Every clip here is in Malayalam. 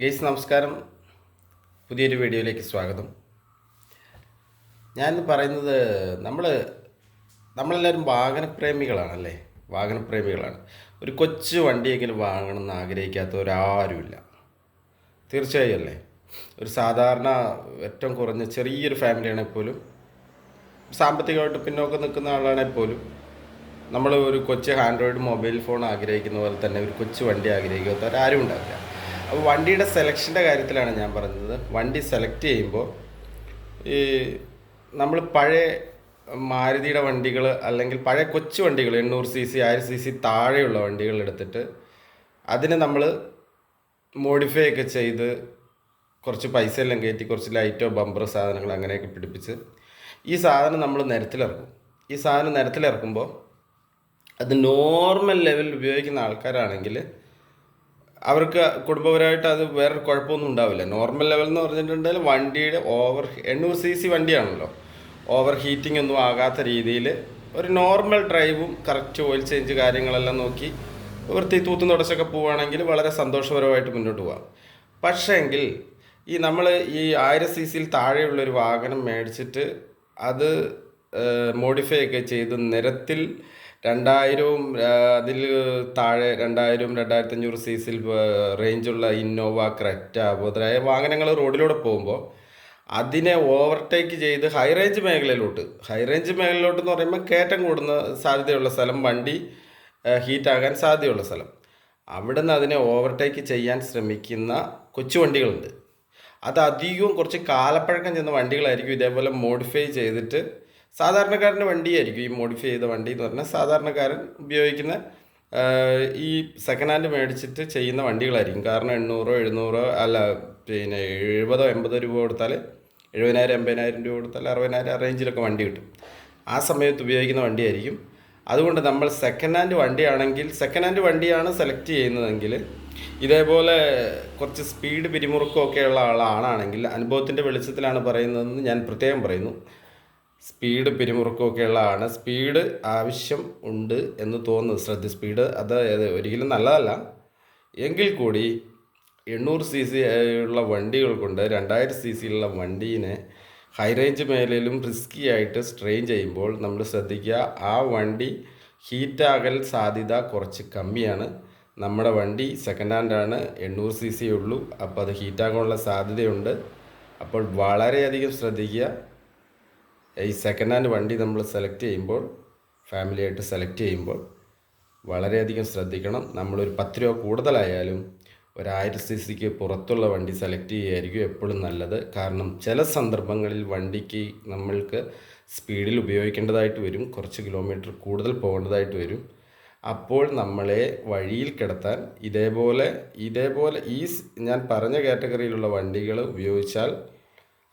ഗെയ്സ് നമസ്കാരം. പുതിയൊരു വീഡിയോയിലേക്ക് സ്വാഗതം. ഞാൻ പറയുന്നത് നമ്മൾ നമ്മളെല്ലാവരും വാഹനപ്രേമികളാണല്ലേ? വാഹനപ്രേമികളാണ്. ഒരു കൊച്ചു വണ്ടിയെങ്കിലും വാങ്ങണമെന്ന് ആഗ്രഹിക്കാത്തവരാരുമില്ല തീർച്ചയായും അല്ലേ? ഒരു സാധാരണ ഏറ്റവും കുറഞ്ഞ ചെറിയൊരു ഫാമിലിയാണെങ്കിൽ പോലും സാമ്പത്തികമായിട്ട് പിന്നോക്കം നിൽക്കുന്ന ആളാണെങ്കിൽ പോലും നമ്മൾ ഒരു കൊച്ചു ആൻഡ്രോയിഡ് മൊബൈൽ ഫോൺ ആഗ്രഹിക്കുന്ന പോലെ തന്നെ ഒരു കൊച്ചു വണ്ടി ആഗ്രഹിക്കാത്തവരാരും ഉണ്ടാവില്ല. അപ്പോൾ വണ്ടിയുടെ സെലക്ഷന്റെ കാര്യത്തിലാണ് ഞാൻ പറഞ്ഞത്. വണ്ടി സെലക്ട് ചെയ്യുമ്പോൾ ഈ നമ്മൾ പഴയ മാരുതിയുടെ വണ്ടികൾ അല്ലെങ്കിൽ പഴയ കൊച്ചു വണ്ടികൾ എണ്ണൂറ് സി സി ആയിരം സി സി താഴെയുള്ള വണ്ടികൾ എടുത്തിട്ട് അതിനെ നമ്മൾ മോഡിഫൈ ഒക്കെ ചെയ്ത് കുറച്ച് പൈസ എല്ലാം കയറ്റി കുറച്ച് ലൈറ്റോ ബമ്പറോ സാധനങ്ങൾ അങ്ങനെയൊക്കെ പിടിപ്പിച്ച് ഈ സാധനം നമ്മൾ നിരത്തിലിറക്കും. ഈ സാധനം നിരത്തിലിറക്കുമ്പോൾ അത് നോർമൽ ലെവലിൽ ഉപയോഗിക്കുന്ന ആൾക്കാരാണെങ്കിൽ അവർക്ക് കുടുംബപരമായിട്ട് അത് വേറെ കുഴപ്പമൊന്നും ഉണ്ടാവില്ല. നോർമൽ ലെവൽ എന്ന് പറഞ്ഞിട്ടുണ്ടെങ്കിൽ വണ്ടിയുടെ ഓവർ എണ്ണൂറ് സി സി വണ്ടിയാണല്ലോ. ഓവർ ഹീറ്റിംഗ് ഒന്നും ആകാത്ത രീതിയിൽ ഒരു നോർമൽ ഡ്രൈവും കറക്റ്റ് ഓയിൽ ചേഞ്ച് കാര്യങ്ങളെല്ലാം നോക്കി വൃത്തി തൂത്തും തുടച്ചൊക്കെ പോവുകയാണെങ്കിൽ വളരെ സന്തോഷപരമായിട്ട് മുന്നോട്ട് പോകാം പക്ഷേങ്കിൽ ഈ നമ്മൾ ഈ ആയിരം സി സിയിൽ താഴെയുള്ളൊരു വാഹനം മേടിച്ചിട്ട് അത് മോഡിഫൈ ഒക്കെ ചെയ്ത് നിരത്തിൽ രണ്ടായിരവും അതിൽ താഴെ രണ്ടായിരം രണ്ടായിരത്തി അഞ്ഞൂറ് സി സിയിൽ റേഞ്ചുള്ള ഇന്നോവ ക്രെറ്റ മുതലായ വാഹനങ്ങൾ റോഡിലൂടെ പോകുമ്പോൾ അതിനെ ഓവർടേക്ക് ചെയ്ത് ഹൈ റേഞ്ച് മേഖലയിലോട്ട് ഹൈ റേഞ്ച് മേഖലയിലോട്ട് എന്ന് പറയുമ്പോൾ കയറ്റം കൂടുന്ന സാധ്യതയുള്ള സ്ഥലം വണ്ടി ഹീറ്റാകാൻ സാധ്യതയുള്ള സ്ഥലം. അവിടുന്ന് അതിനെ ഓവർടേക്ക് ചെയ്യാൻ ശ്രമിക്കുന്ന കൊച്ചു വണ്ടികളുണ്ട്. അത് അധികവും കുറച്ച് കാലപ്പഴക്കം ചെന്ന വണ്ടികളായിരിക്കും ഇതേപോലെ മോഡിഫൈ ചെയ്തിട്ട് സാധാരണക്കാരന്റെ വണ്ടിയായിരിക്കും ഈ മോഡിഫൈ ചെയ്ത വണ്ടി എന്ന് പറഞ്ഞാൽ സാധാരണക്കാരൻ ഉപയോഗിക്കുന്ന ഈ സെക്കൻഡ് ഹാൻഡ് മേടിച്ചിട്ട് ചെയ്യുന്ന വണ്ടികളായിരിക്കും. കാരണം എണ്ണൂറോ എഴുന്നൂറോ അല്ല പിന്നെ എഴുപതോ എൺപതോ രൂപ കൊടുത്താൽ എഴുപതിനായിരം എൺപതിനായിരം രൂപ കൊടുത്താൽ അറുപതിനായിരം ആ റേഞ്ചിലൊക്കെ വണ്ടി കിട്ടും. ആ സമയത്ത് ഉപയോഗിക്കുന്ന വണ്ടിയായിരിക്കും. അതുകൊണ്ട് നമ്മൾ സെക്കൻഡ് ഹാൻഡ് വണ്ടിയാണെങ്കിൽ സെക്കൻഡ് ഹാൻഡ് വണ്ടിയാണ് സെലക്ട് ചെയ്യുന്നതെങ്കിൽ ഇതേപോലെ കുറച്ച് സ്പീഡ് പിരിമുറുക്കമൊക്കെ ഉള്ള ആളാണെങ്കിൽ അനുഭവത്തിന്റെ വെളിച്ചത്തിലാണ് പറയുന്നതെന്ന് ഞാൻ പ്രത്യേകം പറയുന്നു. സ്പീഡ് പിരിമുറുക്കമൊക്കെ ഉള്ളതാണ് സ്പീഡ് ആവശ്യം ഉണ്ട് എന്ന് തോന്നുന്നു ശ്രദ്ധ സ്പീഡ് അത് ഒരിക്കലും നല്ലതല്ല. എങ്കിൽ കൂടി എണ്ണൂറ് സി സി ഉള്ള വണ്ടികൾ കൊണ്ട് രണ്ടായിരം സി ഉള്ള വണ്ടീനെ ഹൈ റേഞ്ച് മേഖലയിലും റിസ്കി ആയിട്ട് സ്ട്രെയിൻ ചെയ്യുമ്പോൾ നമ്മൾ ശ്രദ്ധിക്കുക ആ വണ്ടി ഹീറ്റാകൽ സാധ്യത കുറച്ച് കമ്മിയാണ്. നമ്മുടെ വണ്ടി സെക്കൻഡ് ഹാൻഡാണ് എണ്ണൂറ് സി സി ഉള്ളൂ. അപ്പോൾ അത് ഹീറ്റാകാനുള്ള സാധ്യതയുണ്ട്. അപ്പോൾ വളരെയധികം ശ്രദ്ധിക്കുക. ഈ സെക്കൻഡ് ഹാൻഡ് വണ്ടി നമ്മൾ സെലക്ട് ചെയ്യുമ്പോൾ ഫാമിലിയായിട്ട് സെലക്ട് ചെയ്യുമ്പോൾ വളരെയധികം ശ്രദ്ധിക്കണം. നമ്മളൊരു പത്ത് രൂപ കൂടുതലായാലും ഒരായിരം സി സിക്ക് പുറത്തുള്ള വണ്ടി സെലക്ട് ചെയ്യുകയായിരിക്കും എപ്പോഴും നല്ലത്. കാരണം ചില സന്ദർഭങ്ങളിൽ വണ്ടിക്ക് നമ്മൾക്ക് സ്പീഡിൽ ഉപയോഗിക്കേണ്ടതായിട്ട് വരും കുറച്ച് കിലോമീറ്റർ കൂടുതൽ പോകേണ്ടതായിട്ട് വരും. അപ്പോൾ നമ്മളെ വഴിയിൽ കിടത്താൻ ഇതേപോലെ ഇതേപോലെ ഈ ഞാൻ പറഞ്ഞ കാറ്റഗറിയിലുള്ള വണ്ടികൾ ഉപയോഗിച്ചാൽ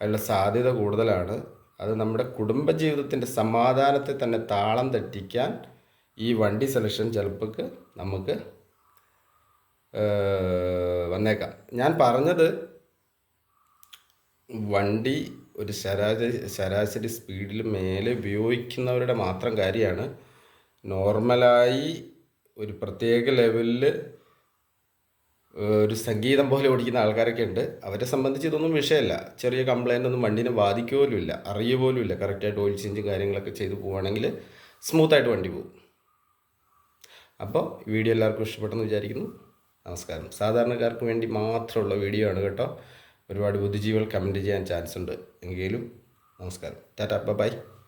അതിനുള്ള സാധ്യത കൂടുതലാണ്. അത് നമ്മുടെ കുടുംബജീവിതത്തിന്റെ സമാധാനത്തെ തന്നെ താളം തെറ്റിക്കാൻ ഈ വണ്ടി സെലക്ഷൻ ചിലപ്പോൾ നമുക്ക് വന്നേക്കാം. ഞാൻ പറഞ്ഞത് വണ്ടി ഒരു ശരാശരി ശരാശരി സ്പീഡിൽ മേലെ ഉപയോഗിക്കുന്നവരുടെ മാത്രം കാര്യമാണ്. നോർമലായി ഒരു പ്രത്യേക ലെവലിൽ ഒരു സംഗീതം പോലെ ഓടിക്കുന്ന ആൾക്കാരൊക്കെ ഉണ്ട്. അവരെ സംബന്ധിച്ച് ഇതൊന്നും വിഷയമല്ല. ചെറിയ കംപ്ലൈന്റ് ഒന്നും വണ്ടിനെ ബാധിക്കുക ഇല്ല അറിയ പോലും ഇല്ല കറക്റ്റായിട്ട് ഓയിൽ ചേഞ്ചും കാര്യങ്ങളൊക്കെ ചെയ്ത് പോവുകയാണെങ്കിൽ സ്മൂത്തായിട്ട് വണ്ടി പോകും. അപ്പോൾ വീഡിയോ എല്ലാവർക്കും ഇഷ്ടപ്പെട്ടെന്ന് വിചാരിക്കുന്നു. നമസ്കാരം. സാധാരണക്കാർക്ക് വേണ്ടി മാത്രമുള്ള വീഡിയോ ആണ് കേട്ടോ. ഒരുപാട് ബുദ്ധിജീവികൾ കമന്റ് ചെയ്യാൻ ചാൻസ് ഉണ്ട്. എങ്കിലും നമസ്കാരം. ടാറ്റ. ബൈ.